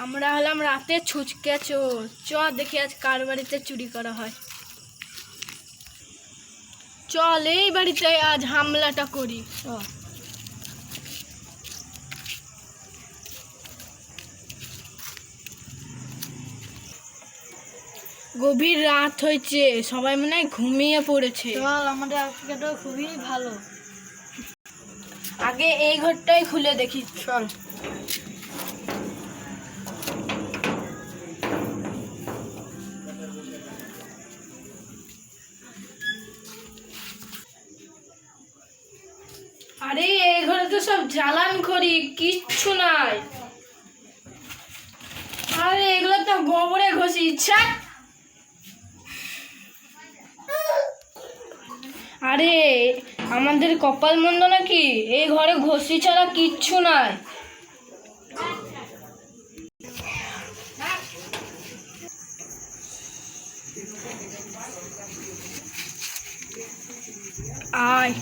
আমরা হলাম রাতে ছুচকে চোর। চ দেখি আজ কার বাড়িতে চুরি করা হয়। চল এই বাড়িতে আজ হামলাটা করি। গভীর রাত হয়েছে সবাই মনে হয় ঘুমিয়ে পড়েছে। চল আমাদের আজকেটা খুবই ভালো। আগে এই ঘরটাই খুলে দেখি চল। সব জ্বালান করি, কিচ্ছু নাই। আরে, এগুলো তো গোবরে ঘষি ইচ্ছা আরে, আমাদের কপাল মন্দ নাকি? এই ঘরে ঘষি ছাড়া কিচ্ছু নাই। আয়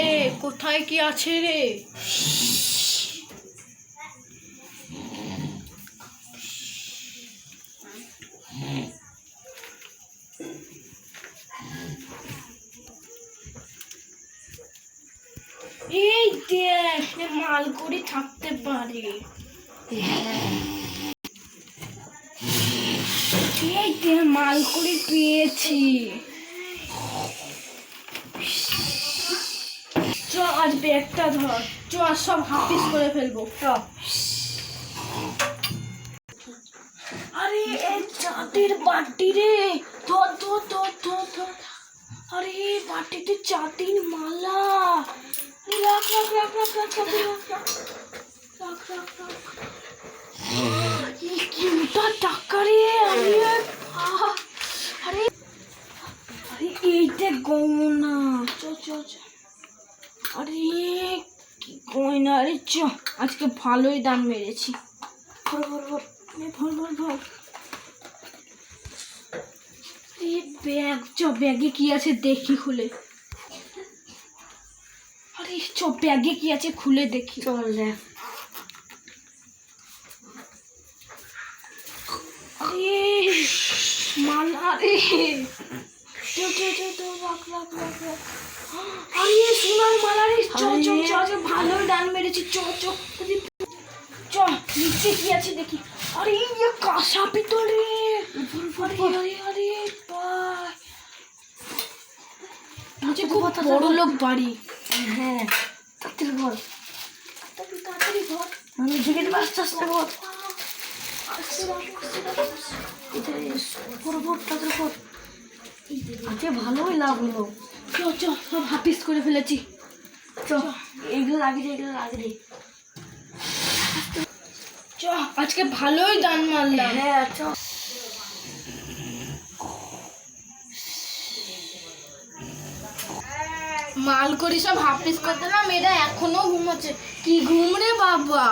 এ কোথায় কি আছে রে? এই দেখ এ মালকুড়ি থাকতে পারে। এই দেখ মালকুড়ি পেয়েছি চ আজ ব্যাগটা ধর। চ আজ সব হাফিস করে ফেলব। আরে এই চাঁদের বাটি রে। আরে, বাটিতে চাঁদের মালা। রাখ রাখ রাখ রাখ রাখ রাখ রাখ রাখ রাখ। আরে আরে এইটা গমনা চ চ চ। আরে কি গয়না আরে চ। আজকে ভালোই দাম মেরেছি। ভর ভর ভর ভর ভর ভর। এই ব্যাগ চ ব্যাগে কি আছে দেখি খুলে। আরে চ ব্যাগে কি আছে খুলে দেখি। চল দেখ আরে মালা রে। চ চ চ চ রাখ রাখ রাখ রাখ। আরে সোনার মালা রে চ চ চ চ ভালোই দান মেরেছি চ চ চ নিচে কি আছে দেখি। আরে ইয়ে কাঁসা পিতল রে। আরে আরে আরে খুব বড় লোক বাড়ি। হ্যাঁ তাড়াতাড়ি বল। তাড়াতাড়ি তাড়াতাড়ি ধর আমি ঝুঁকে দেবো আস্তে আস্তে বল। আস্তে রাখ, আস্তে রাখ, আস্তে রাখ। এটাই বড় বড় তাড়াতাড়ি বল আজকে ভালোই লাভ হলো চ চ সব হাফিস করে ফেলেছি। চ এইগুলো লাগিয়ে এগুলো লাগিয়ে চ আজকে ভালোই দান মারলাম। হ্যাঁ চ। মাল করি সব হাফিস করে দিলাম এরা এখনও ঘুমাচ্ছে। কি ঘুম রে বাবা।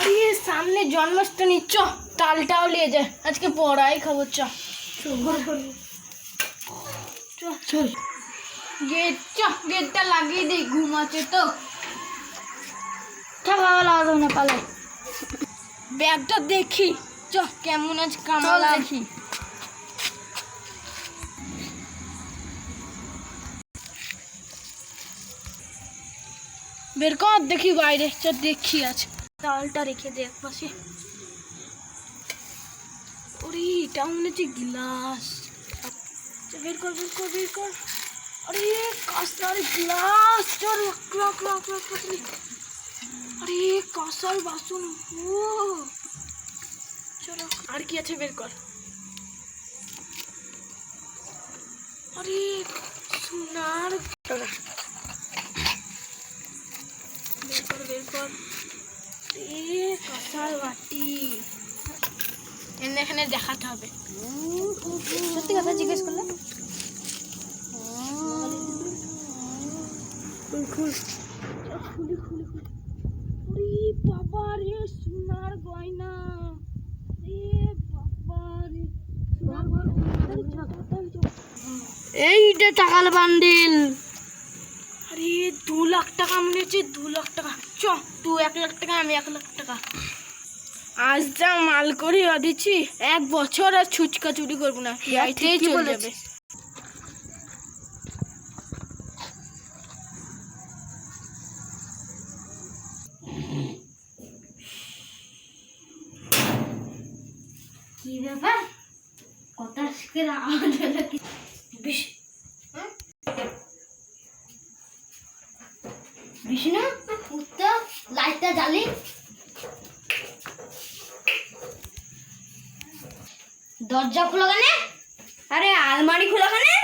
আরে সামনে জন্মাষ্টমী চ। তালটাও নিয়ে যায় আজকে পড়াই খাব চ। চল গেট চ গেটটা লাগিয়ে দিই ঘুমাচ্ছে তো। বাবা লাগাতে না পালে ব্যাগটা দেখি। চ কেমন আজ কামালা দেখি বের কর দেখি বাইরে। চ দেখি আজ। তালটা রেখে দে একপাশে ওরে এটা মনে হচ্ছে গ্লাস। চ, বের কর বের কর বের কর। আরে কাঁসার গ্লাস। চল রাখ রাখ রাখ রাখ। আরে কাঁসার বাসন ও চলো আর কি আছে বের কর। আরে সোনার বের কর বের কর। এ কাঁসার বাটি। এখানে দেখাতে হবে। সত্যি কথা জিজ্ঞেস করলে? খুলি। খুলি সোনার গয়না। বাবা রে এইটা টাকার বান্ডিল। আরে দু লাখ টাকা মনে হচ্ছে দু লাখ টাকা। চ তুই এক লাখ টাকা আমি এক লাখ টাকা। আজ যা মাল করি দিচ্ছি এক বছর আর ছুচকা চুরি করব না। এইটাই চলে যাবে। কি ব্যাপার? বিশ হ্যাঁ? বিষ্ণু উত্তর লাইটটা জ্বালি। দরজা খোলা কেন? আরে আলমারি খোলা খানে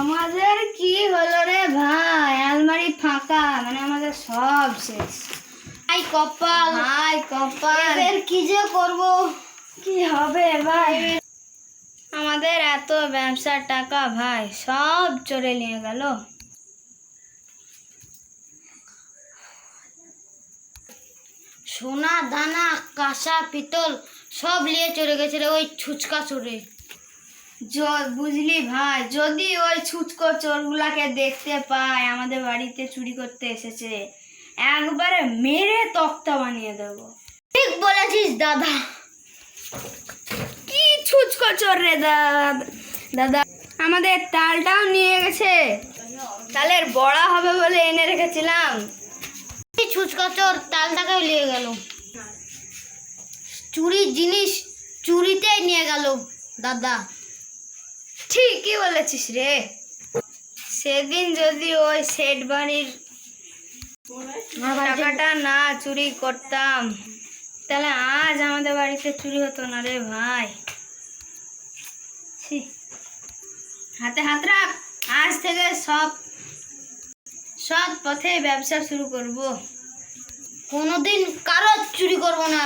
আমাদের কি হলো রে ভাই? আলমারি ফাঁকা মানে আমাদের সব শেষ। হাই কপাল। হাই কপাল। এবার কি যে করব? কি হবে ভাই? আমাদের এত ব্যবসার টাকা ভাই সব চড়ে নিয়ে গেল। সোনা দানা কাঁসা পিতল সব নিয়ে চলে গেছে রে ওই ছুচকা চোরে। বুঝলি ভাই যদি ওই ছুচকো চোরগুলাকে দেখতে পায় আমাদের বাড়িতে চুরি করতে এসেছে একবারে মেরে তক্তা বানিয়ে দেব। ঠিক বলেছিস দাদা। কি ছুচকো চোর রে দাদা দাদা? আমাদের তালটাও নিয়ে গেছে। তালের বড়া হবে বলে এনে রেখেছিলাম। ছুচকো চোর তালটাকেও নিয়ে গেল। চুরির জিনিস চুরিতেই নিয়ে গেল, দাদা। ঠিকই বলেছিস রে? সেদিন যদি ওই বাড়ির টাকাটা না চুরি করতাম, তাহলে আজ আমাদের বাড়িতে চুরি হতো না রে ভাই। হাতে হাত রাখ, আজ থেকে সব পথে ব্যবসা শুরু করব। কোনোদিন কারও চুরি করব না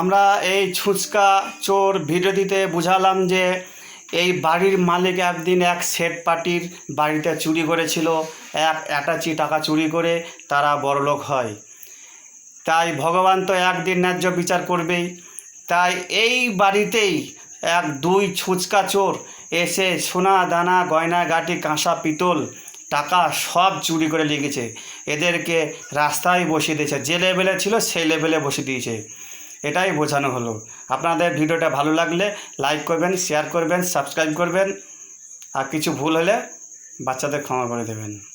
আমরা এই ছুচকা চোর ভিডিওটিতে বুঝালাম যে এই বাড়ির মালিক একদিন এক সেট পার্টির বাড়িতে চুরি করেছিল, এক অ্যাটাচি টাকা চুরি করে তারা বড়লোক হয়। তাই ভগবান তো একদিন ন্যায্য বিচার করবেই। তাই এই বাড়িতেই এক দুই ছুচকা চোর এসে সোনা, দানা, গয়না, গাটি, কাঁসা, পিতল, টাকা সব চুরি করে লিখেছে এদেরকে রাস্তায় বসিয়ে দিয়েছে। যে লেভেলে ছিল সেই লেভেলে বসিয়ে দিয়েছে। এটাই বোঝানো হলো। আপনাদের ভিডিওটা ভালো লাগলে লাইক করবেন শেয়ার করবেন সাবস্ক্রাইব করবেন। আর কিছু ভুল হলে বাচ্চাদের ক্ষমা করে দেবেন।